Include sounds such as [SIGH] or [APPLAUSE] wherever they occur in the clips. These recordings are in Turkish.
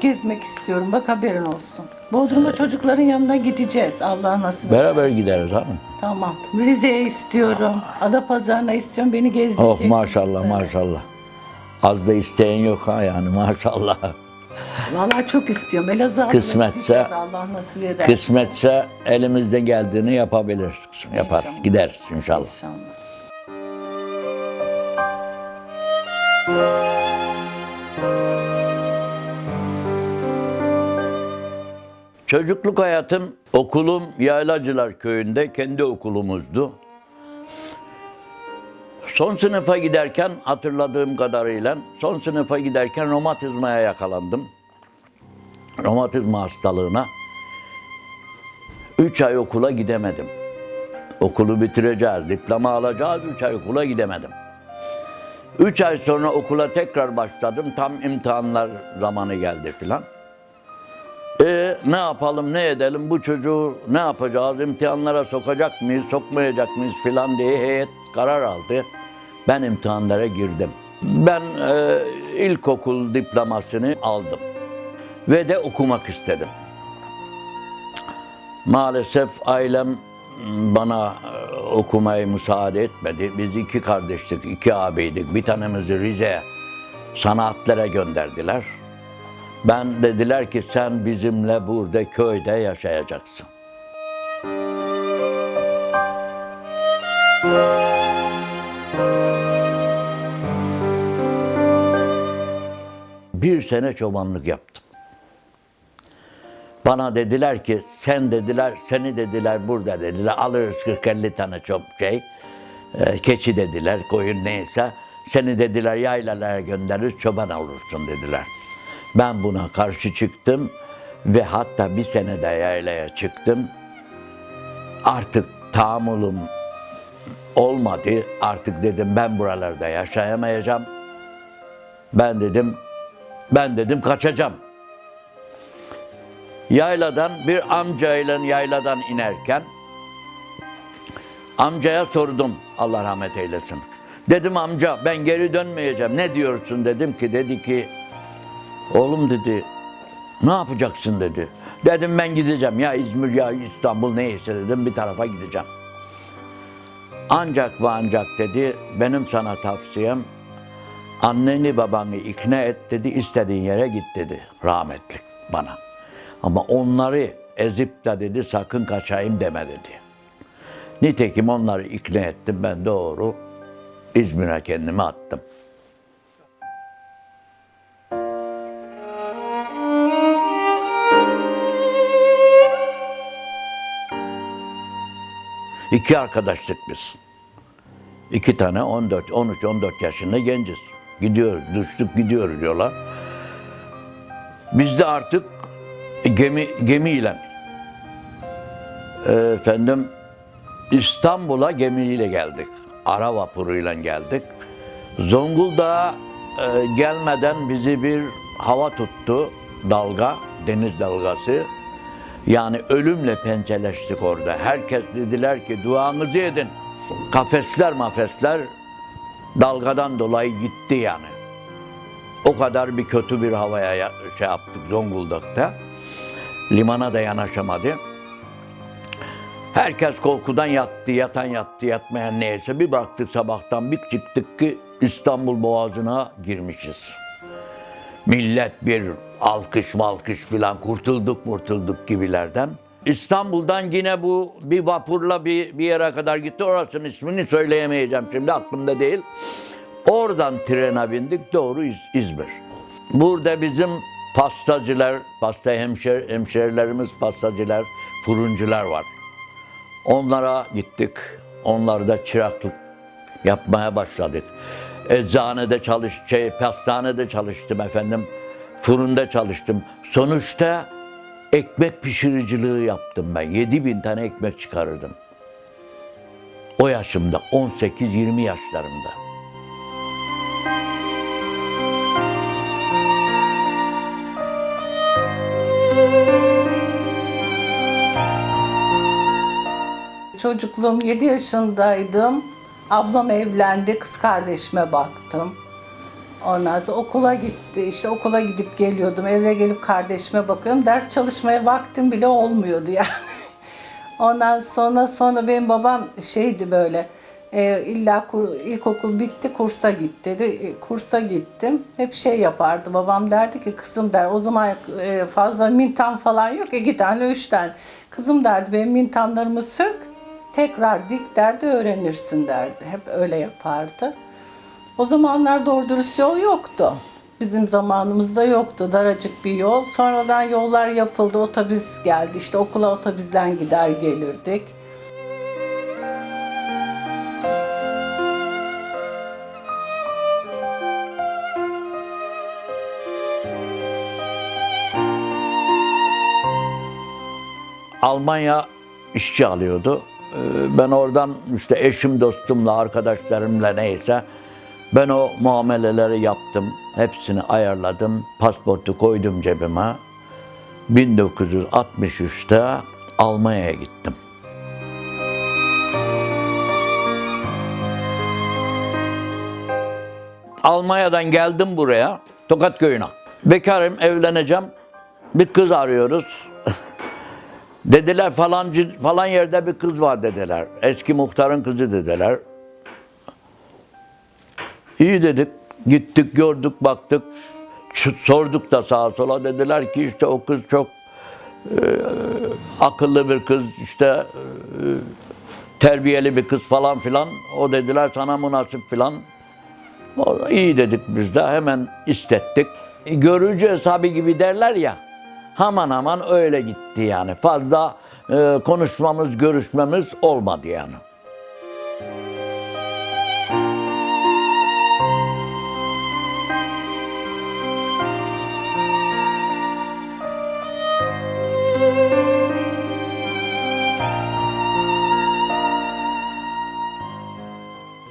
Çok gezmek istiyorum. Bak haberin olsun. Bodrum'a çocukların yanına gideceğiz. Allah nasip Beraber ederse. gideriz hanım. Tamam. Rize'ye istiyorum. Adapazarı'na istiyorum. Beni. Oh maşallah bize. maşallah. Az da isteyen yok ha yani [LAUGHS] maşallah. Vallahi çok istiyorum. Elazığ'a Kısmetse- gideceğiz, Allah nasip eder. Kısmetse elimizden geldiğini yapabiliriz. Yaparız. İnşallah. Gideriz inşallah. İnşallah. Çocukluk hayatım okulum Yaylacılar köyünde kendi okulumuzdu. Son sınıfa giderken hatırladığım kadarıyla son sınıfa giderken romatizmaya yakalandım. Romatizma hastalığına. Üç ay okula gidemedim. Okulu bitireceğiz, diploma alacağız. Üç ay okula gidemedim. Üç ay sonra okula tekrar başladım. Tam imtihanlar zamanı geldi filan. E ne yapalım ne edelim bu çocuğu ne yapacağız imtihanlara sokacak mıyız sokmayacak mıyız filan diye heyet karar aldı. Ben imtihanlara girdim. Ben e, ilkokul diplomasını aldım ve de okumak istedim. Maalesef ailem bana e, okumayı müsaade etmedi. Biz iki kardeştik, iki abiydik. Bir tanemizi Rize'ye sanatlara gönderdiler. Ben dediler ki sen bizimle burada köyde yaşayacaksın. Bir sene çobanlık yaptım. Bana dediler ki sen dediler seni dediler burada dediler alırız 40-50 tane çok şey e, keçi dediler koyun neyse seni dediler yaylalara göndeririz çoban olursun dediler. Ben buna karşı çıktım ve hatta bir sene de yaylaya çıktım. Artık tahammülüm olmadı. Artık dedim ben buralarda yaşayamayacağım. Ben dedim ben dedim kaçacağım. Yayladan bir amcayla yayladan inerken amcaya sordum Allah rahmet eylesin. Dedim amca ben geri dönmeyeceğim. Ne diyorsun dedim ki dedi ki oğlum dedi ne yapacaksın dedi. Dedim ben gideceğim ya İzmir ya İstanbul neyse dedim bir tarafa gideceğim. Ancak ve ancak dedi benim sana tavsiyem anneni babanı ikna et dedi istediğin yere git dedi rahmetli bana. Ama onları ezip de dedi sakın kaçayım deme dedi. Nitekim onları ikna ettim ben doğru İzmir'e kendimi attım. İki arkadaşlık biz. İki tane 14, 13, 14 yaşında genciz. Gidiyoruz, düştük gidiyoruz yola. Biz de artık gemi gemiyle efendim İstanbul'a gemiyle geldik. Ara vapuruyla geldik. Zonguldak'a e, gelmeden bizi bir hava tuttu. Dalga, deniz dalgası. Yani ölümle pençeleştik orada. Herkes dediler ki duanızı edin. Kafesler mafesler dalgadan dolayı gitti yani. O kadar bir kötü bir havaya ya- şey yaptık Zonguldak'ta. Limana da yanaşamadı. Herkes korkudan yattı, yatan yattı, yatmayan neyse. Bir baktık sabahtan bir çıktık ki İstanbul Boğazı'na girmişiz. Millet bir alkış malkış filan kurtulduk murtulduk gibilerden. İstanbul'dan yine bu bir vapurla bir, bir yere kadar gitti. Orasının ismini söyleyemeyeceğim şimdi aklımda değil. Oradan trene bindik doğru İz- İzmir. Burada bizim pastacılar, pasta hemşer, hemşerilerimiz pastacılar, fırıncılar var. Onlara gittik. Onlar da çıraklık yapmaya başladık. Eczanede çalış, şey, pastanede çalıştım efendim. Fırında çalıştım. Sonuçta ekmek pişiriciliği yaptım ben. 7 bin tane ekmek çıkarırdım. O yaşımda, 18-20 yaşlarımda. Çocukluğum 7 yaşındaydım. Ablam evlendi. Kız kardeşime baktım. Ondan sonra okula gitti. İşte okula gidip geliyordum. Eve gelip kardeşime bakıyorum. Ders çalışmaya vaktim bile olmuyordu yani. [LAUGHS] Ondan sonra sonra benim babam şeydi böyle e, illa kur, ilkokul bitti kursa git dedi. E, kursa gittim. Hep şey yapardı. Babam derdi ki kızım der o zaman e, fazla mintan falan yok. iki tane üç tane. Kızım derdi benim mintanlarımı sök. Tekrar dik derdi öğrenirsin derdi. Hep öyle yapardı. O zamanlar doğru dürüst yol yoktu. Bizim zamanımızda yoktu. Daracık bir yol. Sonradan yollar yapıldı. Otobüs geldi. İşte okula otobüsden gider gelirdik. Almanya işçi alıyordu. Ee, Ben oradan işte eşim, dostumla, arkadaşlarımla neyse ben o muameleleri yaptım. Hepsini ayarladım. Pasportu koydum cebime. 1963'te Almanya'ya gittim. Almanya'dan geldim buraya, Tokat köyüne. Bekarım, evleneceğim. Bir kız arıyoruz. Dediler falancı falan yerde bir kız var dediler. Eski muhtarın kızı dediler. İyi dedik. Gittik gördük baktık. Sorduk da sağa sola dediler ki işte o kız çok e, akıllı bir kız işte e, terbiyeli bir kız falan filan. O dediler sana münasip filan. İyi dedik biz de hemen istettik. Görücü hesabı gibi derler ya. Haman haman öyle gitti yani. Fazla e, konuşmamız, görüşmemiz olmadı yani.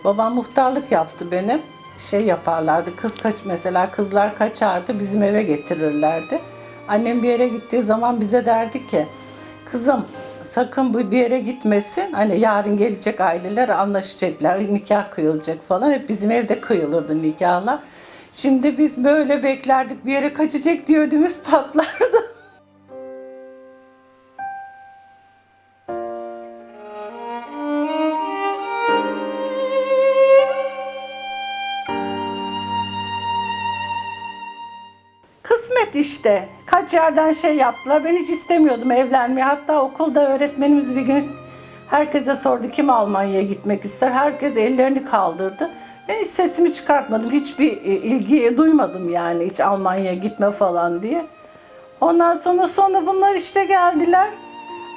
Babam muhtarlık yaptı benim. Şey yaparlardı, kız kaç mesela kızlar kaçardı bizim eve getirirlerdi. Annem bir yere gittiği zaman bize derdi ki, kızım sakın bu bir yere gitmesin. Hani yarın gelecek aileler anlaşacaklar, nikah kıyılacak falan. Hep bizim evde kıyılırdı nikahlar. Şimdi biz böyle beklerdik bir yere kaçacak diye ödümüz [LAUGHS] patlardı. İşte. Kaç yerden şey yaptılar. Ben hiç istemiyordum evlenmeyi. Hatta okulda öğretmenimiz bir gün herkese sordu kim Almanya'ya gitmek ister. Herkes ellerini kaldırdı. Ben hiç sesimi çıkartmadım. Hiçbir e, ilgi duymadım yani hiç Almanya'ya gitme falan diye. Ondan sonra sonra bunlar işte geldiler.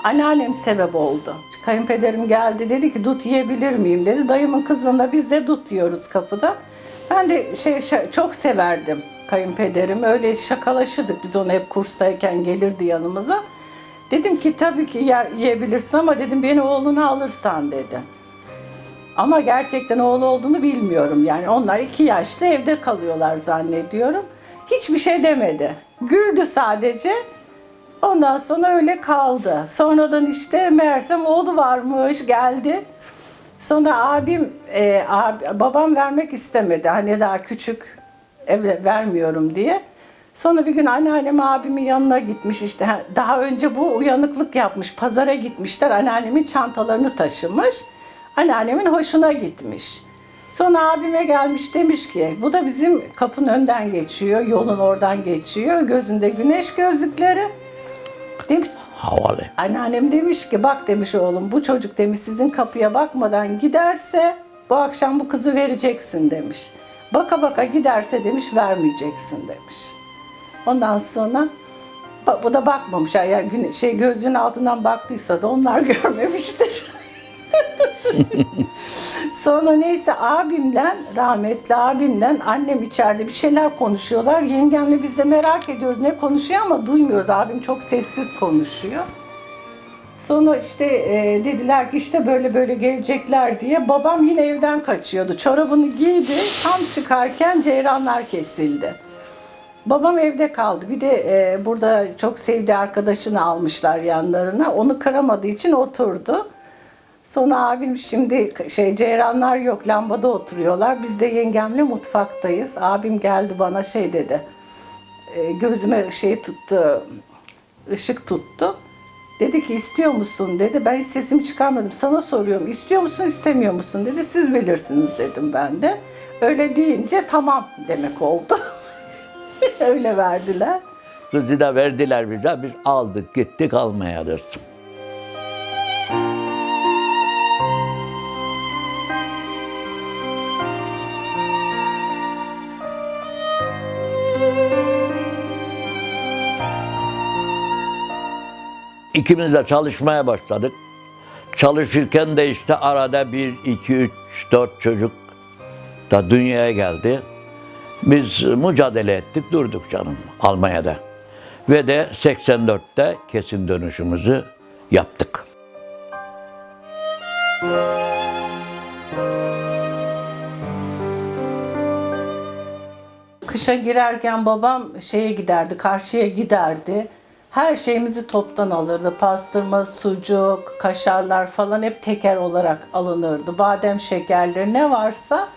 Anneannem sebep oldu. Kayınpederim geldi dedi ki dut yiyebilir miyim dedi. Dayımın kızında biz de dut yiyoruz kapıda. Ben de şey, şey- çok severdim kayınpederim. Öyle şakalaşırdık biz onu hep kurstayken gelirdi yanımıza. Dedim ki tabii ki yer, yiyebilirsin ama dedim beni oğluna alırsan dedi. Ama gerçekten oğlu olduğunu bilmiyorum. Yani onlar iki yaşlı evde kalıyorlar zannediyorum. Hiçbir şey demedi. Güldü sadece. Ondan sonra öyle kaldı. Sonradan işte meğersem oğlu varmış geldi. Sonra abim, e, abi- babam vermek istemedi. Hani daha küçük evle vermiyorum diye. Sonra bir gün anneannem abimin yanına gitmiş işte. Ha, Daha önce bu uyanıklık yapmış. Pazara gitmişler. Anneannemin çantalarını taşımış. Anneannemin hoşuna gitmiş. Sonra abime gelmiş demiş ki bu da bizim kapının önden geçiyor. Yolun oradan geçiyor. Gözünde güneş gözlükleri. Demiş, Havalı. Anneannem demiş ki bak demiş oğlum bu çocuk demiş sizin kapıya bakmadan giderse bu akşam bu kızı vereceksin demiş. Baka baka giderse demiş vermeyeceksin demiş. Ondan sonra bu da bakmamış yani güne- şey gözünün altından baktıysa da onlar [LAUGHS] görmemiştir. [LAUGHS] Sonra neyse abimle rahmetli abimle annem içeride bir şeyler konuşuyorlar. Yengemle biz de merak ediyoruz ne konuşuyor ama duymuyoruz. Abim çok sessiz konuşuyor. Sonra işte e, dediler ki işte böyle böyle gelecekler diye. Babam yine evden kaçıyordu. Çorabını giydi. Tam çıkarken ceyranlar kesildi. Babam evde kaldı. Bir de e, burada çok sevdiği arkadaşını almışlar yanlarına. Onu kıramadığı için oturdu. Sonra abim şimdi şey ceyranlar yok lambada oturuyorlar. Biz de yengemle mutfaktayız. Abim geldi bana şey dedi. e, gözüme şey tuttu, ışık tuttu. Dedi ki istiyor musun dedi. Ben hiç sesimi çıkarmadım. Sana soruyorum. İstiyor musun istemiyor musun dedi. Siz bilirsiniz dedim ben de. Öyle deyince tamam demek oldu. [LAUGHS] Öyle verdiler. Kızı da verdiler bize. Biz aldık gittik almaya dostum. İkimiz de çalışmaya başladık. Çalışırken de işte arada bir, iki, üç, dört çocuk da dünyaya geldi. Biz mücadele ettik, durduk canım Almanya'da. Ve de 84'te kesin dönüşümüzü yaptık. Kışa girerken babam şeye giderdi, karşıya giderdi. Her şeyimizi toptan alırdı. Pastırma, sucuk, kaşarlar falan hep teker olarak alınırdı. Badem şekerleri ne varsa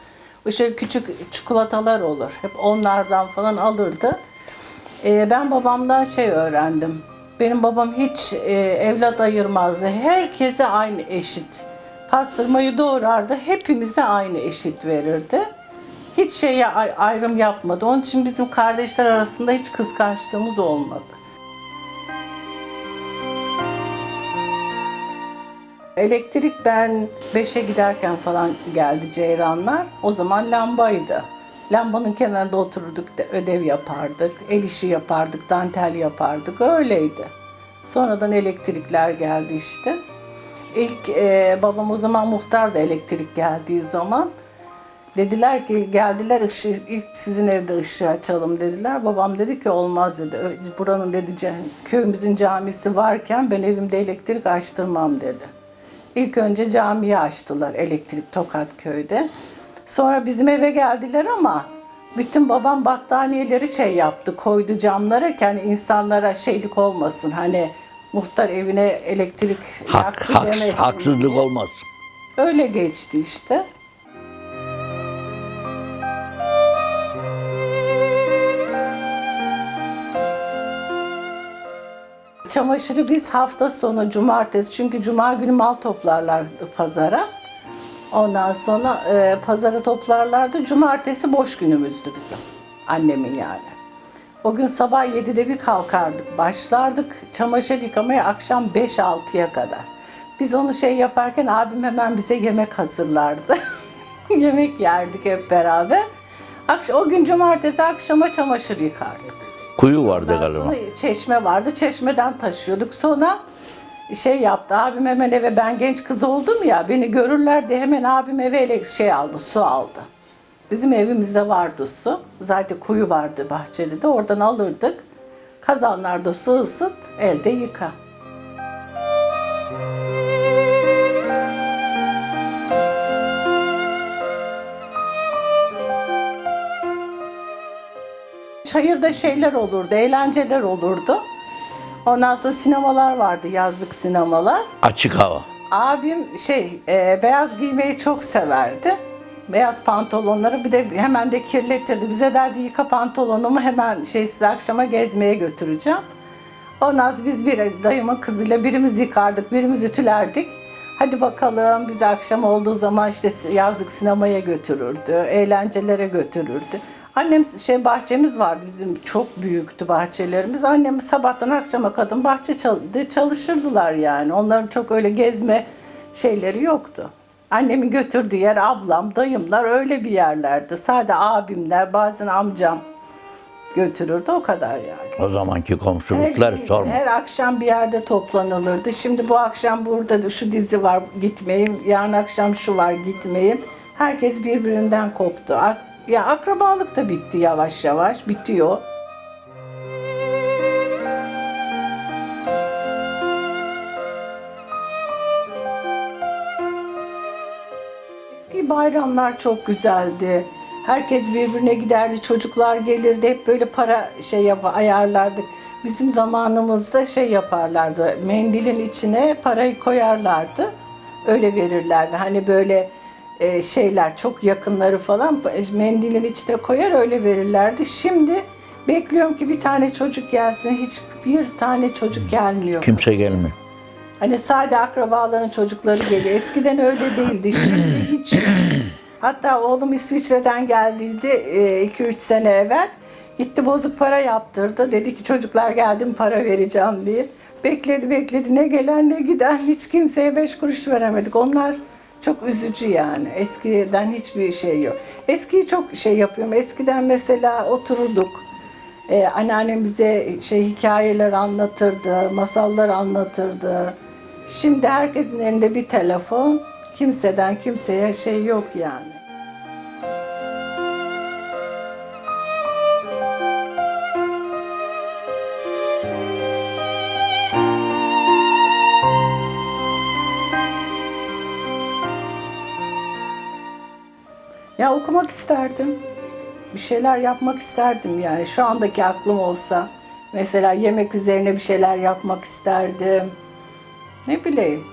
işte küçük çikolatalar olur. Hep onlardan falan alırdı. Ee, ben babamdan şey öğrendim. Benim babam hiç e, evlat ayırmazdı. Herkese aynı eşit. Pastırmayı doğrardı. Hepimize aynı eşit verirdi. Hiç şeye ay- ayrım yapmadı. Onun için bizim kardeşler arasında hiç kıskançlığımız olmadı. Elektrik ben 5'e giderken falan geldi ceyranlar. O zaman lambaydı. Lambanın kenarında otururduk, de- ödev yapardık, el işi yapardık, dantel yapardık. Öyleydi. Sonradan elektrikler geldi işte. İlk e, babam o zaman muhtardı elektrik geldiği zaman. Dediler ki geldiler ışığı, ilk sizin evde ışığı açalım dediler. Babam dedi ki olmaz dedi. Buranın dedi köyümüzün camisi varken ben evimde elektrik açtırmam dedi. İlk önce camiyi açtılar elektrik Tokat köyde. Sonra bizim eve geldiler ama bütün babam battaniyeleri şey yaptı, koydu camlara ki hani insanlara şeylik olmasın. Hani muhtar evine elektrik Hak, yaktı haks- demesin haksızlık diye. olmaz. Öyle geçti işte. Çamaşırı biz hafta sonu cumartesi çünkü cuma günü mal toplarlardı pazara. Ondan sonra e, pazara toplarlardı. Cumartesi boş günümüzdü bizim. Annemin yani. O gün sabah 7'de bir kalkardık. Başlardık çamaşır yıkamaya akşam 5-6'ya kadar. Biz onu şey yaparken abim hemen bize yemek hazırlardı. [LAUGHS] yemek yerdik hep beraber. Akş- O gün cumartesi akşama çamaşır yıkardık. Kuyu vardı Ondan galiba. sonra çeşme vardı. Çeşmeden taşıyorduk. Sonra şey yaptı. Abim hemen eve ben genç kız oldum ya. Beni görürler diye hemen abim eve ele şey aldı. Su aldı. Bizim evimizde vardı su. Zaten kuyu vardı bahçede de. Oradan alırdık. Kazanlarda su ısıt, elde yıka. Çayırda şeyler olurdu, eğlenceler olurdu. Ondan sonra sinemalar vardı, yazlık sinemalar. Açık hava. Abim şey e, beyaz giymeyi çok severdi. Beyaz pantolonları bir de hemen de kirletirdi. Bize derdi yıka pantolonumu hemen şey size akşama gezmeye götüreceğim. Ondan sonra biz bir dayımın kızıyla birimiz yıkardık, birimiz ütülerdik. Hadi bakalım bizi akşam olduğu zaman işte yazlık sinemaya götürürdü, eğlencelere götürürdü. Annem şey bahçemiz vardı bizim çok büyüktü bahçelerimiz. Annem sabahtan akşama kadın bahçe çal- çalışırdılar yani. Onların çok öyle gezme şeyleri yoktu. Annemin götürdüğü yer ablam, dayımlar öyle bir yerlerdi. Sadece abimler, bazen amcam götürürdü o kadar yani. O zamanki komşuluklar Her, sorma. her akşam bir yerde toplanılırdı. Şimdi bu akşam burada da şu dizi var gitmeyeyim, yarın akşam şu var gitmeyeyim. Herkes birbirinden koptu. Ya akrabalık da bitti yavaş yavaş, bitiyor. Eski bayramlar çok güzeldi. Herkes birbirine giderdi, çocuklar gelirdi, hep böyle para şey yap ayarlardık. Bizim zamanımızda şey yaparlardı, mendilin içine parayı koyarlardı. öyle verirlerdi. Hani böyle e, şeyler çok yakınları falan mendilin içine koyar öyle verirlerdi. Şimdi bekliyorum ki bir tane çocuk gelsin. Hiç bir tane çocuk gelmiyor. Kimse gelmiyor. Hani sadece akrabaların çocukları geliyor. Eskiden öyle değildi. Şimdi hiç. Hatta oğlum İsviçre'den geldiydi 2-3 sene evvel. Gitti bozuk para yaptırdı. Dedi ki çocuklar geldim para vereceğim diye. Bekledi bekledi ne gelen ne giden hiç kimseye beş kuruş veremedik. Onlar çok üzücü yani. Eskiden hiçbir şey yok. Eskiyi çok şey yapıyorum. Eskiden mesela otururduk. Ee, anneannem bize şey hikayeler anlatırdı, masallar anlatırdı. Şimdi herkesin elinde bir telefon. Kimseden kimseye şey yok yani. Ya okumak isterdim. Bir şeyler yapmak isterdim yani. Şu andaki aklım olsa mesela yemek üzerine bir şeyler yapmak isterdim. Ne bileyim.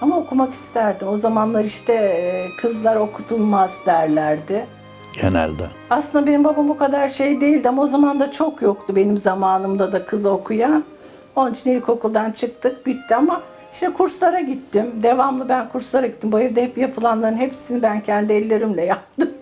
Ama okumak isterdim. O zamanlar işte e, kızlar okutulmaz derlerdi. Genelde. Aslında benim babam o kadar şey değildi ama o zaman da çok yoktu benim zamanımda da kız okuyan. Onun için ilkokuldan çıktık bitti ama işte kurslara gittim. Devamlı ben kurslara gittim. Bu evde hep yapılanların hepsini ben kendi ellerimle yaptım.